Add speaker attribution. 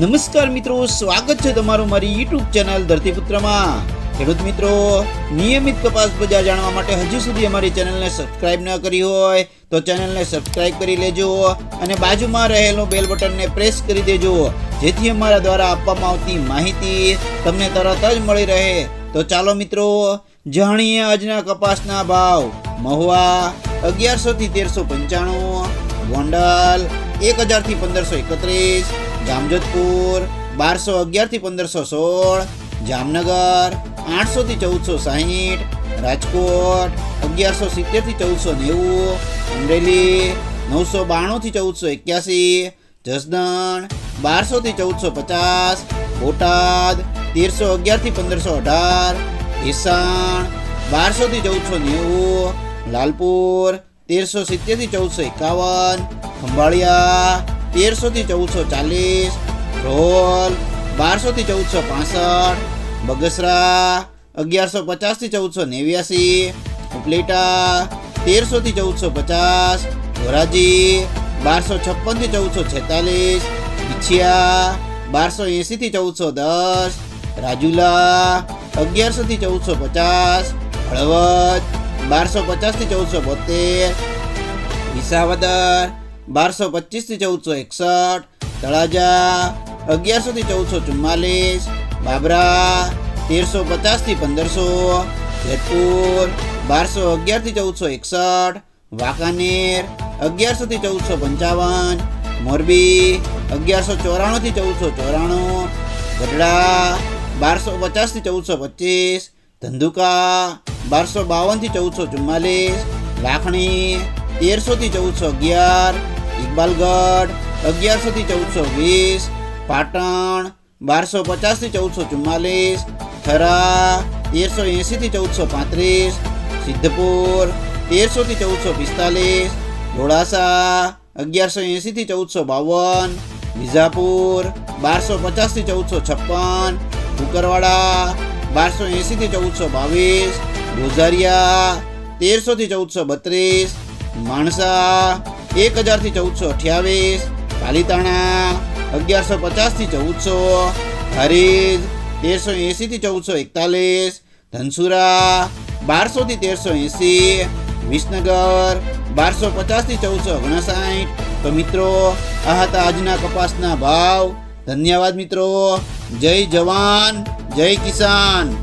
Speaker 1: નમસ્કાર મિત્રો, સ્વાગત છે તમારું મારી યુટ્યુબ ચેનલ ધરતીપુત્રમાં. ખેડૂત મિત્રો, નિયમિત કપાસ બજાર જાણવા માટે હજુ સુધી અમારી ચેનલને સબસ્ક્રાઇબ ન કરી હોય તો ચેનલને સબસ્ક્રાઇબ કરી લેજો અને બાજુમાં રહેલું બેલ બટનને પ્રેસ કરી દેજો, જેથી અમારા દ્વારા આપવામાં આવતી માહિતી તમને તરત જ મળી રહે. તો ચાલો મિત્રો, જાણીએ આજના કપાસના ભાવ. મહુવા અગિયારસો થી તેરસો પંચાણું ગોંડલ એક હજારથી પંદરસો એકત્રીસ જામજોધપુર, બારસો અગિયારથી પંદરસો સોળ, જામનગર આઠસો થી ચૌદસો સાહીઠ, રાજકોટ, અગિયારસો સિત્તેરથી ચૌદસો નેવું, અમરેલી, નવસો બાણું થી ચૌદસો એક્યાસી, જસદણ બારસો થી ચૌદસો પચાસ, બોટાદ, તેરસો અગિયારથી પંદરસો અઢાર ઈસાણ બારસો થી ચૌદસો નેવું, લાલપુર, તેરસો સિત્તેરથી ચૌદસો એકાવન, ખંભાળિયા તેરસો થી ચૌદસો ચાલીસ રોલ બારસો થી ચૌદસો પાસઠ બગસરા અગિયારસો પચાસ થી ચૌદસો નેવ્યાસી ઉપલેટા તેરસો થી ચૌદસો પચાસ ધોરાજી બારસો છપ્પન થી ચૌદસો છેતાલીસ પીછિયા બારસો એંસી થી ચૌદસો દસ રાજુલા અગિયારસો થી ચૌદસો પચાસ હળવદ બારસો પચાસ થી ચૌદસો બોતેર વિસાવદર બારસો પચીસથી ચૌદસો એકસઠ, તળાજા અગિયારસો થી ચૌદસો ચુમ્માલીસ, બાબરા તેરસો પચાસથી પંદરસો, જેતપુર બારસો અગિયારથી ચૌદસો એકસઠ, વાંકાનેર અગિયારસો થી ચૌદસો પંચાવન, મોરબી અગિયારસો ચોરાણું થી ચૌદસો ચોરાણું, ગઢડા બારસો પચાસથી ચૌદસો પચીસ, ધંધુકા બારસો બાવનથી ચૌદસો ચુમ્માલીસ, લાખણી તેરસો થી ચૌદસો અગિયાર ઇકબાલગઢ, અગિયારસો થી ચૌદસો વીસ, પાટણ, બારસો પચાસથી ચૌદસો ચુમ્માલીસ, થરા, તેરસો એંસી થી ચૌદસો પાંત્રીસ, સિદ્ધપુર, તેરસો થી ચૌદસો પિસ્તાલીસ ઢોળાસા અગિયારસો એંસી થી ચૌદસો બાવન, વિજાપુર, બારસો પચાસથી ચૌદસો છપ્પન, કુકરવાડા, બારસો એંસી થી ચૌદસો બાવીસ, ગોઝારિયા, તેરસો થી ચૌદસો બત્રીસ, માણસા એક હજારથી ચૌદસો અઠ્યાવીસ, પાલીતાણા અગિયારસો પચાસથી ચૌદસો, હરીજ તેરસો એંસીથી ચૌદસો એકતાલીસ, ધનસુરા બારસોથી તેરસો એંસી વિસનગર બારસો પચાસથી ચૌદસો ઓગણસાઠ. તો મિત્રો, આ હતા આજના કપાસના ભાવ. ધન્યવાદ મિત્રો. જય જવાન, જય કિસાન.